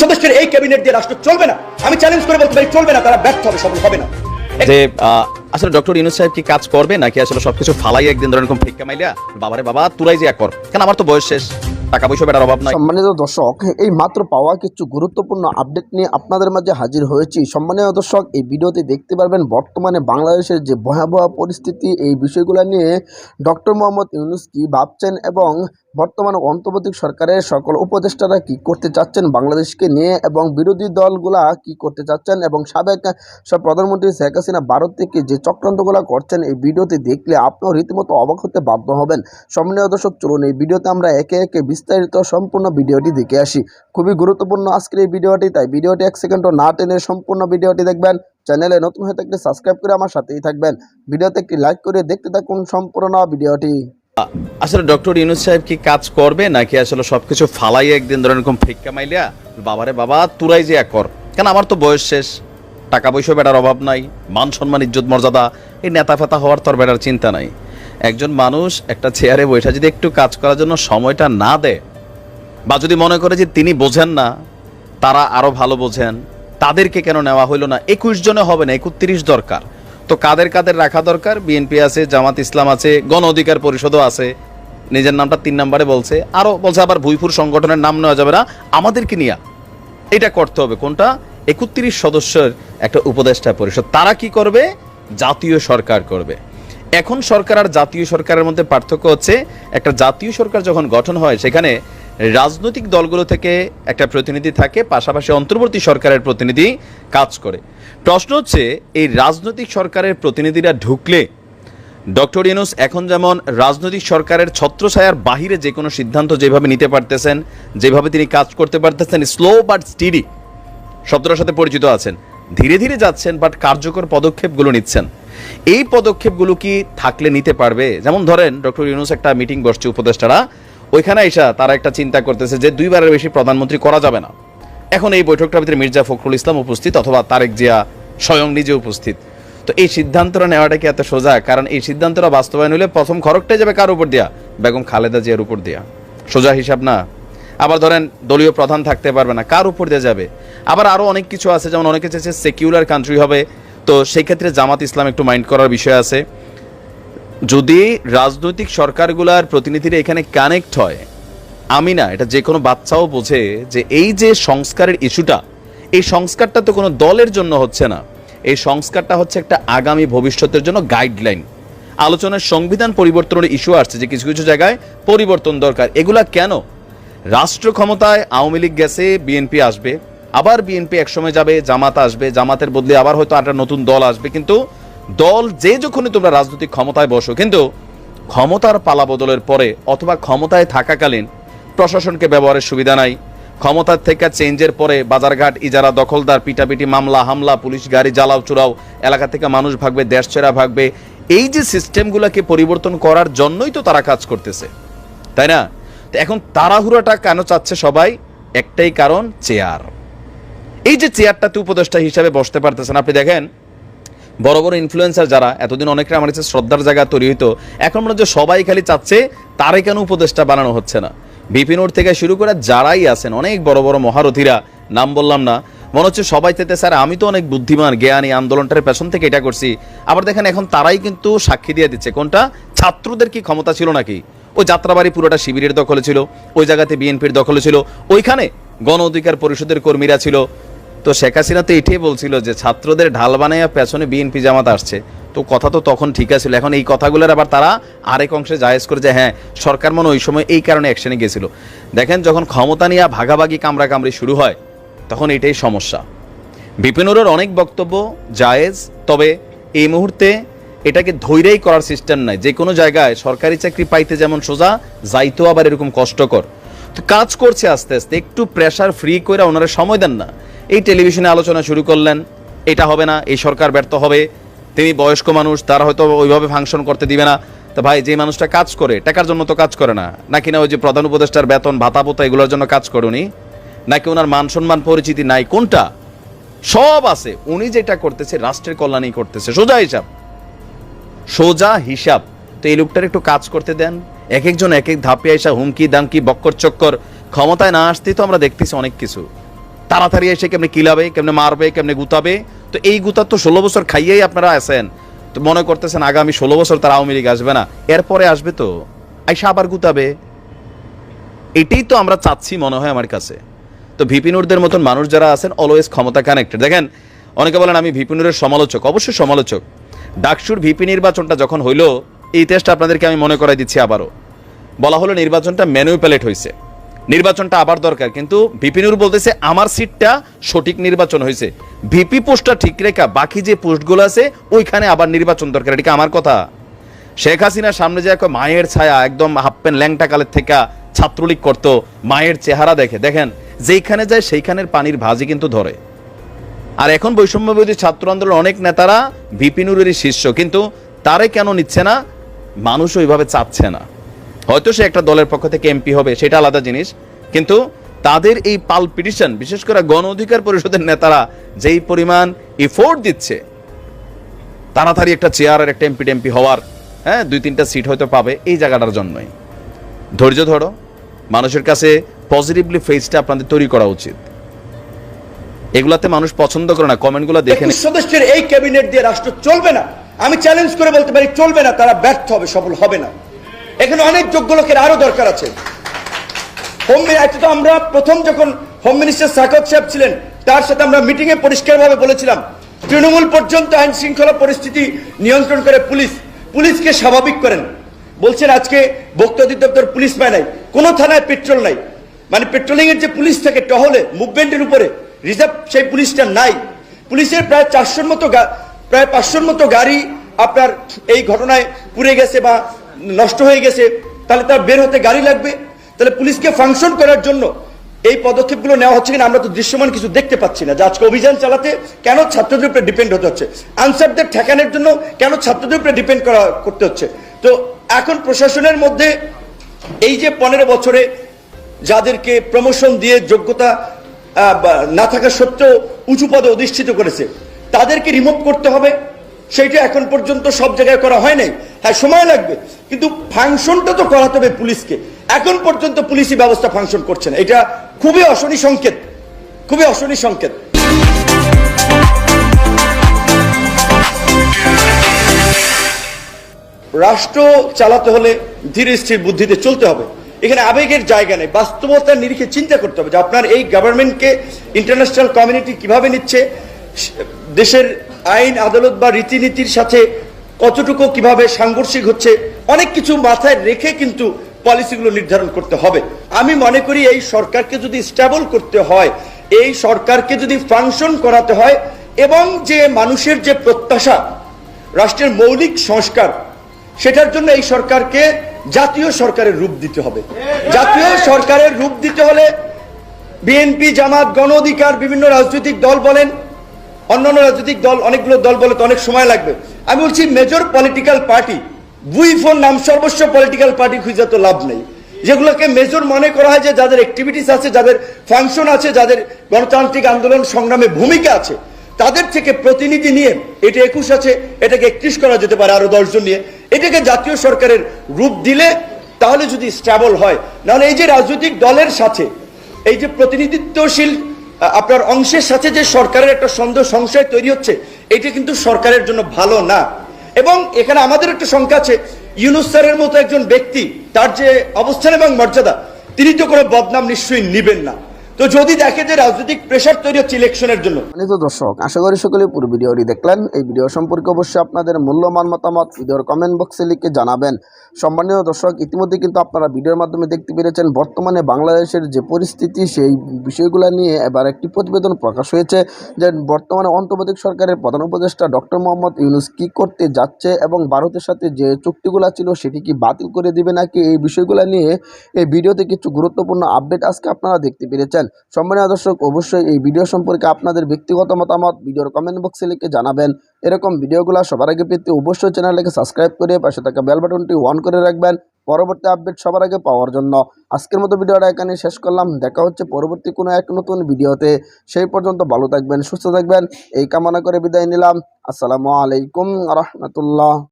সদস্যের এই ক্যাবিনেট দিয়ে রাষ্ট্র চলবে না। আমি চ্যালেঞ্জ করে বলতে পারি, চলবে না, তারা ব্যর্থ হবে, সফল হবে না। যে আসলে ডক্টর ইউনুস সাহেব কি কাজ করবে? নাকি আসলে সবকিছু ফালাই একদিন ধরে এরকম ফিক্কা মাইলা বাবারে বাবা, তুরাই যে এক কর কেন আমার তো বয়স শেষ। টাকা পয়সা বেটার অভাব নাই। সম্মানিত দর্শক, এই মাত্র পাওয়া কিছু গুরুত্বপূর্ণ আপডেট নিয়ে আপনাদের মাঝে হাজির হয়েছি। সম্মানিত দর্শক, এই ভিডিওতে দেখতে পারবেন বর্তমানে বাংলাদেশের যে ভয়াবহ পরিস্থিতি, এই বিষয়গুলো নিয়ে ডক্টর মোহাম্মদ ইউনুস কি ভাবছেন এবং বর্তমানে অন্তর্বর্তী সরকারের সকল উপদেষ্টারা কি করতে চাচ্ছেন বাংলাদেশকে নিয়ে এবং বিরোধী দলগুলা কি করতে চাচ্ছেন এবং সাবেক সব প্রধানমন্ত্রী শেখ হাসিনা ভারত থেকে যে চক্রান্তগুলো করছেন, এই ভিডিওতে দেখলে আপনিও রীতিমতো অবাক হতে বাধ্য হবেন। সম্মানীয় দর্শক, চলুন এই ভিডিওতে আমরা একে একে বিস্তারিত সম্পূর্ণ ভিডিওটি দেখে আসি। খুবই গুরুত্বপূর্ণ আজকের এই ভিডিওটি, তাই ভিডিওটি এক সেকেন্ডও না টেনে সম্পূর্ণ ভিডিওটি দেখবেন। চ্যানেলে নতুন হয়ে থাকলে সাবস্ক্রাইব করে আমার সাথেই থাকবেন। ভিডিওতে একটি লাইক করে দেখতে থাকুন সম্পূর্ণ ভিডিওটি। আসলে ডক্টর ইউনুস সাহেব কি কাজ করবে, নাকি আসলে সবকিছু ফালাই একদিন ধরে এরকম ফিক্কা মাইলা বাবারে বাবা, তুরাই যে কর কেন আমার তো বয়স শেষ। টাকা পয়সা বেটার অভাব নাই, মান সম্মান, ইজ্জত, মর্যাদা, এই নেতা ফেতা হওয়ার তোর বেটার চিন্তা নাই। একজন মানুষ একটা চেয়ারে বৈঠা যদি একটু কাজ করার জন্য সময়টা না দেয়, বা যদি মনে করে যে তিনি বোঝেন না, তারা আরও ভালো বোঝেন, তাদেরকে কেন নেওয়া হইল না? একুশ জনে হবে না একত্রিশ দরকার। তো কাদের কাদের রাখা দরকার? বিএনপি আছে, জামাত ইসলাম আছে, গণ অধিকার পরিষদও আছে। নিজের নামটা তিন নম্বরে বলছে। আরও বলছে আবার ভুইপুর সংগঠনের নাম নেওয়া যাবে না। আমাদেরকে নিয়ে এটা করতে হবে। কোনটা? একত্রিশ সদস্যের একটা উপদেষ্টা পরিষদ, তারা কি করবে? জাতীয় সরকার করবে। এখন সরকার আর জাতীয় সরকারের মধ্যে পার্থক্য হচ্ছে, একটা জাতীয় সরকার যখন গঠন হয়, সেখানে রাজনৈতিক দলগুলো থেকে একটা প্রতিনিধি থাকে, পাশাপাশি অন্তর্বর্তী সরকারের প্রতিনিধি কাজ করে। প্রশ্ন হচ্ছে, এই রাজনৈতিক সরকারের প্রতিনিধিরা ঢুকলে, ডক্টর ইউনুস এখন যেমন রাজনৈতিক সরকারের ছত্রছায়ার বাহিরে যে কোনো সিদ্ধান্ত যেভাবে নিতে পারতেছেন, যেভাবে তিনি কাজ করতে পারতেছেন, স্লো বাট স্টিডি, শব্দটার সাথে পরিচিত আছেন। ধীরে ধীরে যাচ্ছেন বাট কার্যকর পদক্ষেপগুলো নিচ্ছেন। এই পদক্ষেপগুলো কি থাকলে নিতে পারবে? যেমন ধরেন ডক্টর ইউনুস একটা মিটিং বসছে উপদেষ্টারা। ওইখানে এসা তারা একটা চিন্তা করতেছে যে দুইবারের বেশি প্রধানমন্ত্রী করা যাবে না। এখন এই বৈঠকটার ভিতরে মির্জা ফখরুল ইসলাম উপস্থিত অথবা তারেক জিয়া স্বয়ং নিজে উপস্থিত। তো এই সিদ্ধান্তটা নেওয়াটা কি এত সোজা? কারণ এই সিদ্ধান্তটা বাস্তবায়ন হলে প্রথম খরকটাই যাবে কার উপর দিয়া? বেগম খালেদা জিয়ার উপর দিয়া। সোজা হিসাব না? আবার ধরেন দলীয় প্রধান থাকতে পারবে না, কার উপর দিয়ে যাবে? আবার আরও অনেক কিছু আছে, যেমন অনেকে চাইছে সেকিউলার কান্ট্রি হবে। তো সেই ক্ষেত্রে জামাত ইসলাম একটু মাইন্ড করার বিষয় আছে। যদি রাজনৈতিক সরকারগুলার প্রতিনিধিরা এখানে কানেক্ট হয়, আমি না, এটা যে কোনো বাচ্চাও বোঝে যে এই যে সংস্কারের ইস্যুটা এই সংস্কারটা তো কোনো দলের জন্য হচ্ছে না। এই সংস্কারটা হচ্ছে একটা আগামী ভবিষ্যতের জন্য গাইডলাইন আলোচনার সংবিধান পরিবর্তনের ইস্যু আসছে যে কিছু কিছু জায়গায় পরিবর্তন দরকার। এগুলা কেন? রাষ্ট্র ক্ষমতায় আওয়ামী লীগ গেছে বিএনপি আসবে, আবার বিএনপি একসময় যাবে, জামাত আসবে, জামাতের বদলে আবার হয়তো একটা নতুন দল আসবে, কিন্তু দল যে যখনই তোমরা রাজনৈতিক ক্ষমতায় বসো, কিন্তু ক্ষমতার পালা বদলের পরে অথবা ক্ষমতায় থাকাকালীন প্রশাসনকে ব্যবহারের সুবিধা নাই, ক্ষমতার থেকে চেঞ্জের পরে বাজারঘাট, ইজারা, দখলদার, পিটাপিটি, মামলা, হামলা, পুলিশ, গাড়ি, জ্বালাও চুরাও, এলাকা থেকে মানুষ ভাগবে, দেশ ছেড়া ভাগবে, এই যে সিস্টেমগুলোকে পরিবর্তন করার জন্যই তো তারা কাজ করতেছে, তাই না? তো এখন তাড়াহুড়াটা কেন চাচ্ছে সবাই? একটাই কারণ, চেয়ার। এই যে চেয়ারটাতে উপদেষ্টা হিসাবে বসতে পারতেছেন, আপনি দেখেন, বড় বড় ইনফ্লুয়েন্সার যারা, এতদিন অনেকটা আমার কাছে শ্রদ্ধার জায়গা তৈরি হইতো, এখন মনে হচ্ছে সবাই খালি চাচ্ছে তারে কেন উপদেষ্টা বানানো হচ্ছে না? বিপিনুর থেকে শুরু করে যারাই আছেন, অনেক বড় বড় মহারথীরা, নাম বললাম না, মনে হচ্ছে সবাই চেতে স্যার আমি তো অনেক বুদ্ধিমান, জ্ঞানী, আন্দোলনটার পেছন থেকে এটা করছি। আবার দেখেন, এখন তারাই কিন্তু সাক্ষী দিয়ে দিচ্ছে। কোনটা? ছাত্রদের কি ক্ষমতা ছিল নাকি? ওই যাত্রাবাড়ি পুরোটা শিবিরের দখলে ছিল, ওই জায়গাতে বিএনপির দখলে ছিল, ওইখানে গণ অধিকার পরিষদের কর্মীরা ছিল। তো শেখ হাসিনা তো এটাই বলছিল যে ছাত্রদের ঢাল বানাইয়া পেছনে বিএনপি জামাত আসছে। তো কথা তো তখন ঠিক আছিল এখন এই কথাগুলোর আবার তারা আরেক অংশে জায়েজ করে যে হ্যাঁ সরকার মনে ওই সময় এই কারণে অ্যাকশনে গেছিল। দেখেন যখন ক্ষমতা নিয়ে ভাগাভাগি কামড়া কামড়ি শুরু হয়, তখন এটাই সমস্যা। বিপিনুরের অনেক বক্তব্য জায়েজ, তবে এই মুহূর্তে এটাকে ধৈর্যই করার সিস্টেম নাই। যে কোনো জায়গায় সরকারি চাকরি পাইতে যেমন সোজা, যাইতেও আবার এরকম কষ্টকর। তো কাজ করছে আস্তে আস্তে, একটু প্রেশার ফ্রি করে ওনারা সময় দেন না। এই টেলিভিশনে আলোচনা শুরু করলেন, এটা হবে না, এই সরকার ব্যর্থ হবে। তিনি বয়স্ক মানুষ, তারা হয়তো ওইভাবে ফাংশন করতে দিবে না। তো ভাই, যে মানুষটা কাজ করে, টাকার জন্য তো কাজ করে না। নাকি না ওই যে প্রধান উপদেষ্টার বেতন, ভাতা পোতা এগুলোর জন্য কাজ করে উনি? নাকি ওনার মান সম্মান পরিচিতি নাই? কোনটা? সব আছে। উনি যেটা করতেছে, রাষ্ট্রের কল্যাণই করতেছে। সোজা হিসাব। সোজা হিসাব। তো এই লোকটার একটু কাজ করতে দেন। এক একজন এক এক ধাপে আসা হুমকি, দামকি, বক্কর চক্কর ক্ষমতায় না আসতেই তো আমরা দেখতেছি অনেক কিছু। তাড়াতাড়ি এসে কেমনে কিলাবে, কেমনে মারবে, কেমনে গুতাবে? তো এই গুতার তো ষোলো বছর খাইয়েই আপনারা আছেন। তো মনে করতেছেন আগামী ষোলো বছর তার আওয়ামী লীগ আসবে না। এরপরে আসবে তো। আইসা আবার গুতাবে। এটাই তো আমরা চাচ্ছি মনে হয় আমার কাছে। তো ভিপিনুরদের মতন মানুষ যারা আছেন অলওয়েজ ক্ষমতা কানেক্টেড দেখেন, অনেকে বলেন আমি ভিপিনুরের সমালোচক। অবশ্যই সমালোচক। ডাকসুর ভিপি নির্বাচনটা যখন হইল, এই ইতিহাসটা আপনাদেরকে আমি মনে করাই দিচ্ছি আবারও। বলা হলো নির্বাচনটা ম্যানুপ্যালেট হয়েছে নির্বাচনটা আবার দরকার, কিন্তু ভিপিনুর বলতেছে, আমার সিটটা সঠিক নির্বাচন হয়েছে ভিপি পোস্টটা ঠিক রেখা, বাকি যে পোস্টগুলো আছে, ওইখানে আবার নির্বাচন দরকার। এটা আমার কথা? শেখ হাসিনার সামনে যে এক মায়ের ছায়া, একদম হাফ প্যান্ট ল্যাংটা কালের থেকে ছাত্রলীগ করতো, মায়ের চেহারা দেখে। দেখেন, যেইখানে যায় সেইখানের পানির ভাজি কিন্তু ধরে। আর এখন বৈষম্যবিরোধী ছাত্র আন্দোলন অনেক নেতারা ভিপিনুরেরই শিষ্য, কিন্তু তারে কেন নিচ্ছে না? মানুষ ওইভাবে চাচ্ছে না। হয়তো সে একটা দলের পক্ষ থেকে এমপি হবে, সেটা আলাদা জিনিস, কিন্তু তাদের এই পাল পিটিশন, বিশেষ করে গণ অধিকার পরিষদের নেতারা যেই পরিমাণ এফোর্ট দিচ্ছে, তাড়াতাড়ি একটা চেয়ারের একটা এমপি টেমপি হওয়ার হ্যাঁ দুই তিনটা সিট হয়তো পাবে এই জায়গাটার জন্যই। ধৈর্য ধরো, মানুষের কাছে পজিটিভলি ফেসটা আপনাদের তৈরি করা উচিত। এগুলাতে মানুষ পছন্দ করে না কমেন্টগুলো দেখে সদস্যের এই ক্যাবিনেট দিয়ে রাষ্ট্র চলবে না। আমি চ্যালেঞ্জ করে বলতে পারি চলবে না তারা ব্যর্থ হবে সফল হবে না। এখানে অনেক যোগ্য লোকের আরও দরকার আছে। হোম মিনিস্টার তো আমরা প্রথম যখন হোম মিনিস্টার সাকত সাহেব ছিলেন তার সাথে আমরা মিটিং এ পরিষ্কারভাবে বলেছিলাম তৃণমূল পর্যন্ত আইন শৃঙ্খলা পরিস্থিতি নিয়ন্ত্রণ করে পুলিশ পুলিশকে স্বাভাবিক করেন। বলছেন আজকে ভোক্তা অধিদপ্তর পুলিশ পায় নাই কোনো থানায় পেট্রোল নাই। মানে পেট্রোলিং এর যে পুলিশ থাকে টহলে মুভমেন্টের উপরে রিজার্ভ সেই পুলিশটা নাই। পুলিশের প্রায় চারশোর মতো প্রায় পাঁচশোর মতো গাড়ি আপনার এই ঘটনায় পুড়ে গেছে বা নষ্ট হয়ে গেছে, তাহলে তার বের হতে গাড়ি লাগবে। তাহলে পুলিশকে ফাংশন করার জন্য এই পদক্ষেপগুলো নেওয়া হচ্ছে কিনা আমরা তো দৃশ্যমান কিছু দেখতে পাচ্ছি না। যে আজকে অভিযান চালাতে কেন ছাত্রদের উপরে ডিপেন্ড হতে হচ্ছে? আনসারদের ঠেকানোর জন্য কেন ছাত্রদের উপরে ডিপেন্ড করা করতে হচ্ছে? তো এখন প্রশাসনের মধ্যে এই যে পনেরো বছরে যাদেরকে প্রমোশন দিয়ে যোগ্যতা না থাকা সত্ত্বেও উঁচু পদে অধিষ্ঠিত করেছে। তাদেরকে রিমুভ করতে হবে। সেইটা এখন পর্যন্ত সব জায়গায় করা হয় নাই। হ্যাঁ সময় লাগবে। কিন্তু ফাংশনটা তো করাতে হবে পুলিশকে। এখন পর্যন্ত পুলিশি ব্যবস্থা ফাংশন করছে না। এটা খুবই অশনি সংকেত। খুবই অশনি সংকেত। রাষ্ট্র চালাতে হলে ধীরে স্থির বুদ্ধিতে চলতে হবে। এখানে আবেগের জায়গা নেই। বাস্তবতার নিরিখে চিন্তা করতে হবে যে আপনার এই গভর্নমেন্টকে ইন্টারন্যাশনাল কমিউনিটি কীভাবে নিচ্ছে, দেশের আইন, আদালত বা রীতিনীতির সাথে কতটুকু কীভাবে সাংঘর্ষিক হচ্ছে, অনেক কিছু মাথায় রেখে কিন্তু পলিসিগুলো নির্ধারণ করতে হবে। আমি মনে করি এই সরকারকে যদি স্টেবল করতে হয়, এই সরকারকে যদি ফাংশন করাতে হয়, এবং যে মানুষের যে প্রত্যাশা, রাষ্ট্রের মৌলিক সংস্কার, সেটার জন্য এই সরকারকে জাতীয় সরকারের রূপ দিতে হবে। জাতীয় সরকারের রূপ দিতে হলে বিএনপি জামাত, গণ অধিকার, বিভিন্ন রাজনৈতিক দল বলেন, অন্যান্য রাজনৈতিক দল, অনেকগুলো দল বলে তো অনেক সময় লাগবে। আমি বলছি মেজর পলিটিক্যাল পার্টি বুই ফোর নাম সর্বস্ব পলিটিক্যাল পার্টি খুঁজে তো লাভ নেই। যেগুলোকে মেজর মনে করা হয় যে যাদের অ্যাক্টিভিটিস আছে, যাদের ফাংশন আছে, যাদের গণতান্ত্রিক আন্দোলন সংগ্রামে ভূমিকা আছে, তাদের থেকে প্রতিনিধি নিয়ে, এটা একুশ আছে, এটাকে একত্রিশ করা যেতে পারে আরও দশজন নিয়ে। এটাকে জাতীয় সরকারের রূপ দিলে তাহলে যদি স্ট্যাবল হয়, নাহলে এই যে রাজনৈতিক দলের সাথে, এই যে প্রতিনিধিত্বশীল আপনার অংশের সাথে যে সরকারের একটা সন্দেহ, সংশয় তৈরি হচ্ছে, এটা কিন্তু সরকারের জন্য ভালো না। এবং এখানে আমাদের একটা সংখ্যা আছে, ইউনুস স্যারের মতো একজন ব্যক্তি, তার যে অবস্থান এবং মর্যাদা, তিনি তো কোনো বদনাম নিশ্চয়ই নিবেন না। তো যদি দেখে যে রাজনৈতিক প্রেশার তৈরি হচ্ছে ইলেকশনের জন্য। সম্মানিত দর্শক, আশা করি সকলে পুরো ভিডিওটি দেখলেন। এই ভিডিও সম্পর্কে অবশ্যই আপনাদের মূল্যবান মতামত ভিডিওর কমেন্ট বক্সে লিখে জানাবেন। সম্মানীয় দর্শক, ইতিমধ্যে কিন্তু আপনারা ভিডিওর মাধ্যমে দেখতে পেরেছেন, বর্তমানে বাংলাদেশের যে পরিস্থিতি, সেই বিষয়গুলো নিয়ে এবার একটি প্রতিবেদন প্রকাশ হয়েছে যে বর্তমানে অন্তর্বর্তী সরকারের প্রধান উপদেষ্টা ডক্টর মোহাম্মদ ইউনুস কি করতে যাচ্ছে এবং ভারতের সাথে যে চুক্তিগুলো ছিল, সেটি কি বাতিল করে দিবে নাকি? এই বিষয়গুলো নিয়ে এই ভিডিওতে কিছু গুরুত্বপূর্ণ আপডেট আজকে আপনারা দেখতে পেরেছেন। সম্মানীয় দর্শক, অবশ্যই এই ভিডিও সম্পর্কে আপনাদের ব্যক্তিগত মতামত ভিডিওর কমেন্ট বক্সে লিখে জানাবেন। এরকম ভিডিওগুলো সবার আগে পেতে অবশ্যই চ্যানেলটাকে সাবস্ক্রাইব করে পাশে থাকা বেল বাটনটি অন করে রাখবেন। পরবর্তী আপডেট সবার আগে পাওয়ার জন্য। আজকের মতো ভিডিওটা এখানে শেষ করলাম। দেখা হচ্ছে পরবর্তী কোনো এক নতুন ভিডিওতে। সেই পর্যন্ত ভালো থাকবেন, সুস্থ থাকবেন। এই কামনা করে বিদায় নিলাম। আসসালামু আলাইকুম রহমতুল্লাহ।